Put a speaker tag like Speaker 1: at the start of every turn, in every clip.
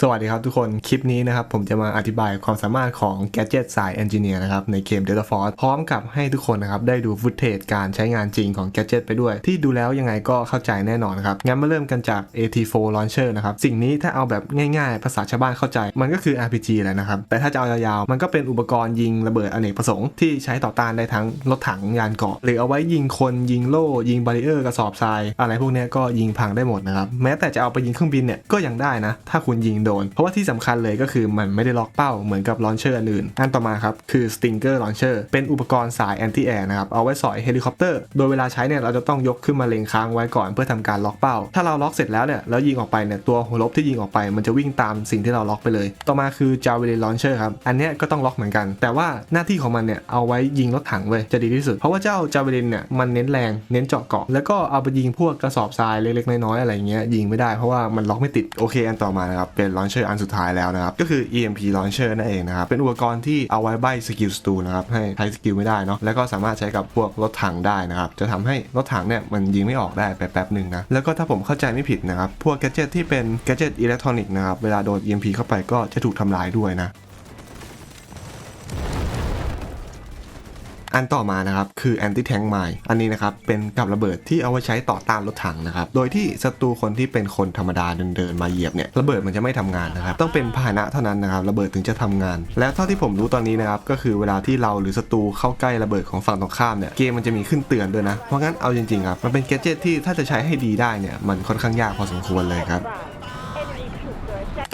Speaker 1: สวัสดีครับทุกคน คลิปนี้นะครับผมจะมาอธิบายความสามารถของ Gadget สาย Engineer นะครับในเกม Delta Force พร้อมกับให้ทุกคนนะครับได้ดูฟุตเทจการใช้งานจริงของ Gadget ไปด้วย ที่ดูแล้วยังไงก็เข้าใจแน่นอนครับ งั้นมาเริ่มกันจาก AT4 Launcher นะครับ สิ่งนี้ถ้าเอาแบบง่ายๆ ภาษาชาวบ้านเข้าใจ มันก็คือ RPG แหละนะครับ แต่ถ้าจะเอายาวๆ มันก็เป็นอุปกรณ์ยิงระเบิดอเนกประสงค์ที่ใช้ต่อต้านได้ทั้งรถถังยานเกราะหรือเอาไว้ยิงคนยิงโล่ยิงบาริเออร์กระสอบทรายอะไรพวกนี้ก็ยิงพังได้หมดนะครับแม้แต่จะเอาไปยิงเครื่องบินเนี่ยก็ยังได้นะถ้าคุณยิงโดน เพราะว่าที่สำคัญเลยก็คือมันไม่ได้ล็อกเป้าเหมือนกับลอนเชอร์อื่นอันต่อมาครับคือ Stinger Launcher เป็นอุปกรณ์สาย Anti Air นะครับเอาไว้สอยเฮลิคอปเตอร์โดยเวลาใช้เนี่ยเราจะต้องยกขึ้นมาเล็งค้างไว้ก่อนเพื่อทำการล็อกเป้า ถ้าเราล็อกเสร็จแล้วเนี่ยแล้วยิงออกไปเนี่ยตัวหัวลบที่ยิงออกไป มันจะวิ่งตามสิ่งที่เราล็อกไปเลย ต่อมาคือ Javelin Launcher ครับอันเนี้ยก็ต้องล็อกเหมือนกัน แต่ว่าหน้าที่ของมันเนี่ยเอาไว้ยิงรถถังเว้ยจะดีที่สุด เพราะว่าเจ้า Javelin เนี่ยมันเน้นแรงเน้นเจาะเกาะแล้วก็เอาไปยิงพวกกระสอบทรายเล็กๆน้อยๆอะไรเงี้ยยิงไม่ได้เพราะว่ามันล็อกไม่ติดโอเคอันต่อมานะครับเป็น launcher อันสุดท้ายแล้วนะครับ ก็คือ EMP launcher นั่นเองนะครับ เป็นอุปกรณ์ที่เอาไว้ใบสกิลสตูนะครับ ให้ใช้สกิลไม่ได้เนาะ แล้วก็สามารถใช้กับพวกรถถังได้นะครับ จะทำให้รถถังเนี่ยมันยิงไม่ออกได้แป๊บหนึ่งนะ แล้วก็ถ้าผมเข้าใจไม่ผิดนะครับ พวกแกจิตที่เป็นแกจิตอิเล็กทรอนิกส์นะครับ เวลาโดน EMP เข้าไปก็จะถูกทำลายด้วยนะ อันต่อมานะครับคือ anti tank mine อันนี้นะครับเป็นกับระเบิดที่เอาไว้ใช้ต่อต้านรถถังนะครับโดยที่ศัตรูคนที่เป็นคนธรรมดาเดินๆมาเหยียบเนี่ยระเบิดมันจะไม่ทำงานนะครับต้องเป็นพาหนะเท่านั้นนะครับระเบิดถึงจะทำงาน และเท่าที่ผมรู้ตอนนี้นะครับก็คือเวลาที่เราหรือศัตรูเข้าใกล้ระเบิดของฝั่งตรงข้ามเนี่ยเกมมันจะมีขึ้นเตือนด้วยนะเพราะงั้นเอาจริงๆครับมันเป็นแกจิตที่ถ้าจะใช้ให้ดีได้เนี่ยมันค่อนข้างยากพอสมควรเลยครับ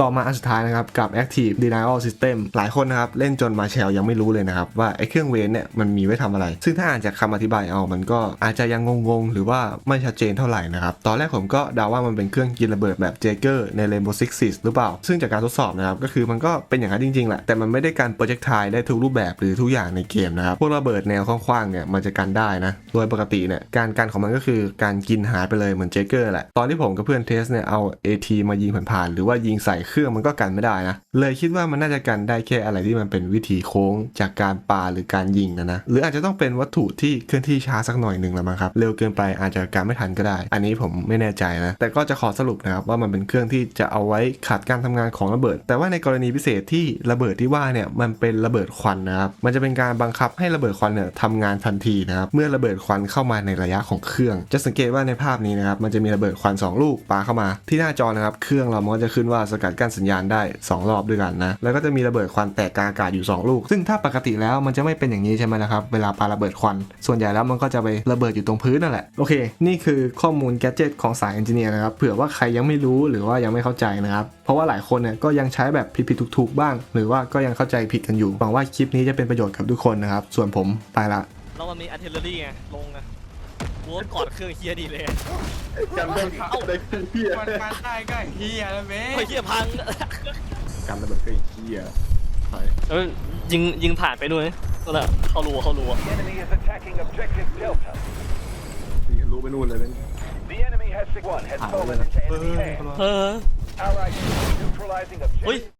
Speaker 1: ต่อมาอันสุดท้ายนะครับ กับ Active Denial System หลายคนนะครับ เล่นจนมาแชลยังไม่รู้เลยนะครับ ว่าไอ้เครื่องเวนเนี่ยมันมีไว้ทำอะไร ซึ่งถ้าอ่านจากคำอธิบายเอามันก็อาจจะยังงงๆ หรือว่าไม่ชัดเจนเท่าไหร่นะครับ ตอนแรกผมก็เดาว่ามันเป็นเครื่องกินระเบิดแบบเจเกอร์ใน Rainbow Six Siege หรือเปล่า ซึ่งจากการทดสอบนะครับก็คือมันก็เป็นอย่างนั้นจริงๆแหละแต่มันไม่ได้การโปรเจกต์ทายได้ทุกรูปแบบหรือทุกอย่างในเกมนะครับพวกระเบิดแนวกว้างๆเนี่ยมันจะกันได้นะโดยปกติเนี่ยการกันของมันก็คือการกินหายไปเลยเหมือนเจเกอร์แหละตอนที่ผมกับเพื่อนเทสเนี่ยเอา AT มายิงผ่านๆหรือว่ายิงใส่เครื่องมันก็กันไม่ได้นะ เลยคิดว่ามันน่าจะกันได้แค่อะไรที่มันเป็นวิธีโค้งจากการปาหรือการยิงนะนะ หรืออาจจะต้องเป็นวัตถุที่เคลื่อนที่ช้าสักหน่อยหนึ่งละมั้งครับ เร็วเกินไปอาจจะการไม่ทันก็ได้ อันนี้ผมไม่แน่ใจนะ แต่ก็จะขอสรุปนะครับว่ามันเป็นเครื่องที่จะเอาไว้ขัดการทำงานของระเบิด แต่ว่าในกรณีพิเศษที่ระเบิดที่ว่าเนี่ยมันเป็นระเบิดควันนะครับ มันจะเป็นการบังคับให้ระเบิดควันเนี่ยทำงานทันทีนะครับ เมื่อระเบิดควันเข้ามาในระยะของเครื่อง จะสังเกตว่าในภาพนี้นะครับ มันจะมีระเบิดควันสองลูกปาเข้ามา ที่หน้าจอนะครับ เครื่องเรามันจะขึ้นว่าสกัดกั้นสัญญาณได้สองรอบด้วยกันนะ แล้วก็จะมีระเบิดควันแตกกลางอากาศอยู่ 2 ลูก ซึ่งถ้าปกติแล้วมันจะไม่เป็นอย่างนี้ใช่ไหมนะครับ เวลาปาระเบิดควัน ส่วนใหญ่แล้วมันก็จะไประเบิดอยู่ตรงพื้นนั่นแหละ โอเค นี่คือข้อมูลแกจ g e t ของสายเอนจิเนียร์นะครับ เผื่อว่าใครยังไม่รู้หรือว่ายังไม่เข้าใจนะครับ เพราะว่าหลายคนเนี่ยก็ยังใช้แบบผิดๆถูกๆบ้าง หรือว่าก็ยังเข้าใจผิดกันอยู่ หวังว่าคลิปนี้จะเป็นประโยชน์กับทุกคนนะครับ ส่วนผมไปละ
Speaker 2: แล้วมันมีอาร์เทลเลอรี่ไงลงอะ วัวกอดเครื่องเฮียดีเลย
Speaker 3: กันได้ได้เฮีย
Speaker 4: มันมาได้ก็เฮียแล้วเบ้
Speaker 2: เฮ้ยเฮียพัง
Speaker 1: การระเบิดก็เฮียไป
Speaker 2: แล้วยิงยิงผ่านไปด้วยนั่นแหละเข้ารัวเข้ารัว
Speaker 5: enemy is attacking objective Delta.
Speaker 1: รู้ไปนู่นเลยเป็น
Speaker 5: The enemy has one has
Speaker 1: Ah,
Speaker 5: fallen
Speaker 1: well,
Speaker 5: into
Speaker 1: uh,
Speaker 5: enemy hands.
Speaker 2: เออ
Speaker 5: Allied troops neutralizing
Speaker 2: เฮ้ย
Speaker 5: objective